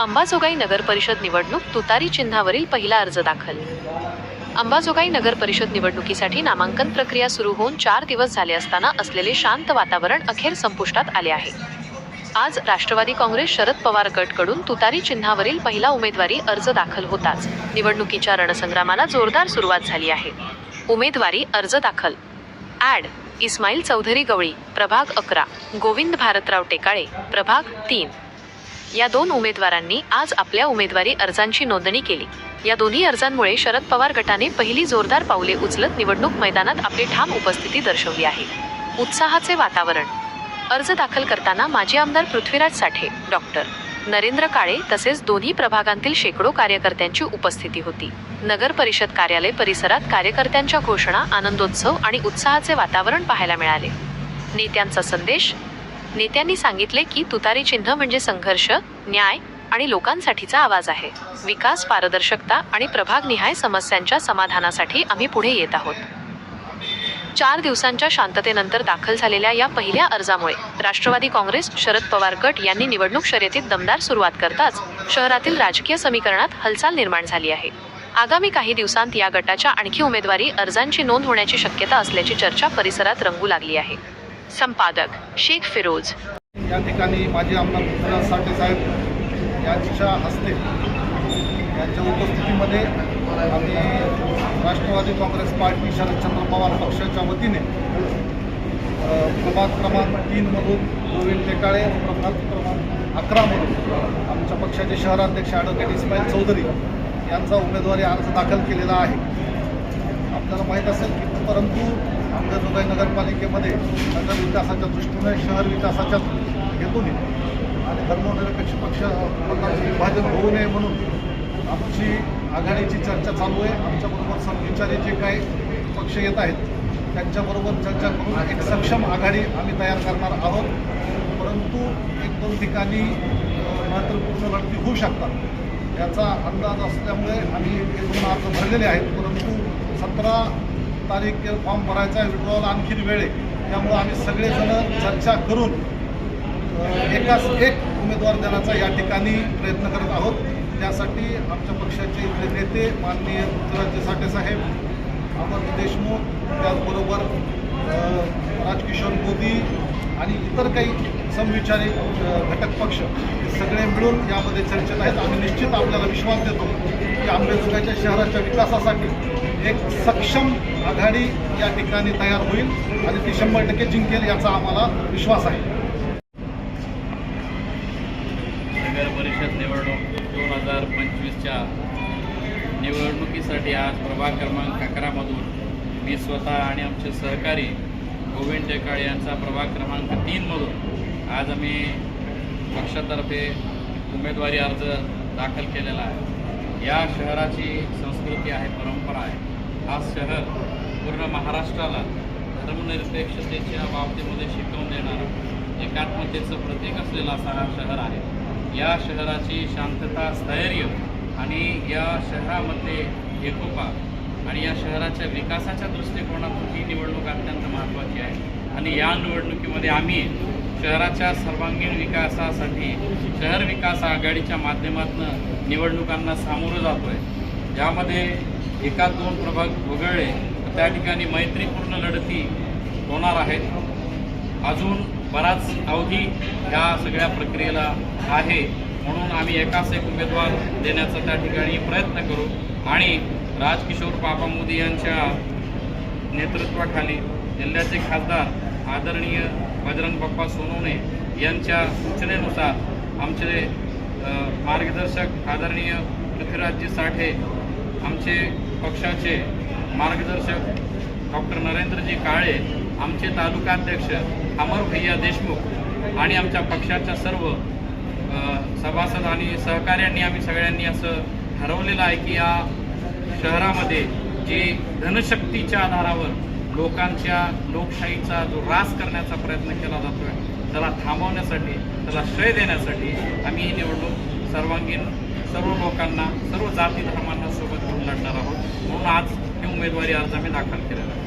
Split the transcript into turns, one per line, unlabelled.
अंबाजोगाई नगर परिषद निवडणूक तुतारी चिन्हावरील पहिला अर्ज दाखल. अंबाजोगाई नगर परिषद निवडणुकीसाठी नामांकन प्रक्रिया सुरू होऊन चार दिवस झाले असताना असलेले शांत वातावरण अखेर संपुष्टात आले आहे. आज राष्ट्रवादी काँग्रेस शरद पवार गटकडून तुतारी चिन्हावरील पहिला उमेदवारी अर्ज दाखल होताच. निवडणुकीच्या रणसंग्रामाला जोरदार सुरुवात झाली आहे. उमेदवारी अर्ज दाखल. ॲड. इस्माईल चौधरी गवळी प्रभाग अकरा. गोविंद भारतराव टेकाळे प्रभाग तीन. या दोन उमेदवारांनी आज आपल्या उमेदवारी अर्जांची नोंदणी केली. या दोन्ही अर्जांमुळे शरद पवार गटाने पहिली जोरदार पावले उचलत निवडणूक मैदानात आपली ठाम उपस्थिती दर्शवली आहे. उत्साहाचे वातावरण. अर्ज दाखल करताना माजी आमदार पृथ्वीराज साठे डॉक्टर नरेंद्र काळे तसेच दोन्ही प्रभागांतील शेकडो कार्यकर्त्यांची उपस्थिती होती. नगर परिषद कार्यालय परिसरात कार्यकर्त्यांच्या घोषणा आनंदोत्सव आणि उत्साहाचे वातावरण पाहायला मिळाले. नेत्यांचा संदेश नेत्यांनी सांगितले की तुतारी चिन्ह म्हणजे संघर्ष न्याय आणि लोकांसाठीचा आवाज आहे. विकास पारदर्शकता आणि प्रभागनिहाय समस्यांच्या समाधानासाठी आम्ही पुढे येत आहोत. चार दिवसांच्या शांततेनंतर दाखल झालेल्या या पहिल्या अर्जामुळे राष्ट्रवादी काँग्रेस शरद पवार गट यांनी निवडणूक शर्यतीत दमदार सुरुवात करताच शहरातील राजकीय समीकरणात हालचाल निर्माण झाली आहे. आगामी काही दिवसांत या गटाच्या आणखी उमेदवारी अर्जांची नोंद होण्याची शक्यता असल्याची चर्चा परिसरात रंगू लागली आहे. संपादक शेख फिरोज.
या ठिकाणी माजी आमदार पृथ्वीराज साठे साहेब यांच्या हस्ते यांच्या उपस्थितीमध्ये आम्ही राष्ट्रवादी काँग्रेस पार्टी शरदचंद्र पवार पक्षाच्या वतीने प्रभाग क्रमांक तीनमधून गोविंद टेकाळे प्रभाग क्रमांक अकरामधून आमच्या पक्षाचे शहराध्यक्ष ॲडव्होकेट इस्माईल चौधरी यांचा उमेदवारी अर्ज दाखल केलेला आहे. आपल्याला माहीत असेल की परंतु अंबेजोगाई नगरपालिकेमध्ये नगर विकासाच्या दृष्टीने शहर विकासाच्या हेतूने आणि धर्मनिरपेक्ष पक्ष विभाजन होऊ नये म्हणून आमची आघाडीची चर्चा चालू आहे. आमच्याबरोबर समविचारी जे काही पक्ष येत आहेत त्यांच्याबरोबर चर्चा करून एक सक्षम आघाडी आम्ही तयार करणार आहोत. परंतु एक दोन ठिकाणी महत्त्वपूर्ण लढती होऊ शकतात. याचा अंदाज असल्यामुळे आम्ही हे दोन अर्ज भरलेले आहेत. परंतु सतरा तारीख फॉर्म भरायचा आहे विड्रॉल आणखीन वेळ आहे. त्यामुळं आम्ही सगळेजण चर्चा करून एकाच एक उमेदवार देण्याचा या ठिकाणी प्रयत्न करत आहोत. त्यासाठी आमच्या पक्षाचे इथले नेते माननीय पृथ्वीराज साठे साहेब अमर देशमुख त्याचबरोबर राजकिशोर मोदी आणि इतर काही समविचारी घटक पक्ष हे सगळे मिळून यामध्ये चर्चेत आहेत. आम्ही निश्चित आपल्याला विश्वास देतो. की आंबेजोगाईच्या शहराच्या विकासासाठी एक सक्षम आघाडी या ठिकाणी तयार होईल आणि ती शंभर टक्के जिंकेल याचा आम्हाला विश्वास आहे.
नगर परिषद निवडणूक दोन हजार पंचवीसच्या निवडणुकीसाठी आज प्रभाग क्रमांक अकरामधून मी स्वतः आणि आमचे सहकारी गोविंद टेकाळे यांचा प्रभाग क्रमांक तीनमधून आज आम्ही पक्षातर्फे उमेदवारी अर्ज दाखल केलेला आहे. या शहराची संस्कृती आहे परंपरा आहे. हा शहर पूर्ण महाराष्ट्राला धर्मनिरपेक्षतेच्या बाबतीमध्ये शिकवून देणारा एकात्मतेचं प्रतीक असलेला असा हा शहर आहे. या शहराची शांतता स्थैर्य आणि या शहरामध्ये एकोपा आणि या शहराच्या विकासाच्या दृष्टिकोनातून ही निवडणूक अत्यंत महत्त्वाची आहे. आणि या निवडणुकीमध्ये आम्ही शहराच्या सर्वांगीण विकासासाठी शहर विकास आघाडीच्या माध्यमातून निवडणुकांना सामोरं जातो आहे ज्यामध्ये एका दोन प्रभाग वगळले तर त्या ठिकाणी मैत्रीपूर्ण लढती होणार आहेत. अजून बराच अवधी ह्या सगळ्या प्रक्रियेला आहे म्हणून आम्ही एकाच एक उमेदवार देण्याचा त्या ठिकाणी प्रयत्न करू. आणि राजकिशोर बाबा मोदी यांच्या नेतृत्वाखाली जिल्ह्याचे खासदार आदरणीय बजरंग बाप्पा सोनवणे यांच्या सूचनेनुसार आमचे मार्गदर्शक आदरणीय पृथ्वीराजजी साठे आमचे पक्षाचे मार्गदर्शक डॉक्टर नरेंद्रजी काळे आमचे तालुकाध्यक्ष अमर भैया देशमुख आणि आमच्या पक्षाच्या सर्व सभासद आणि सहकाऱ्यांनी आम्ही सगळ्यांनी असं ठरवलेलं आहे की या शहरामध्ये जी धनशक्तीच्या आधारावर लोकांच्या लोकशाहीचा जो रास करण्याचा प्रयत्न केला जातोय त्याला थांबवण्यासाठी त्याला श्रेय देण्यासाठी आम्ही ही निवडणूक सर्वांगीण सर्व लोकांना सर्व जाती धर्मांना सोबत घेऊन लढणार आहोत. म्हणून आज ही उमेदवारी अर्ज आम्ही दाखल केलेला आहे.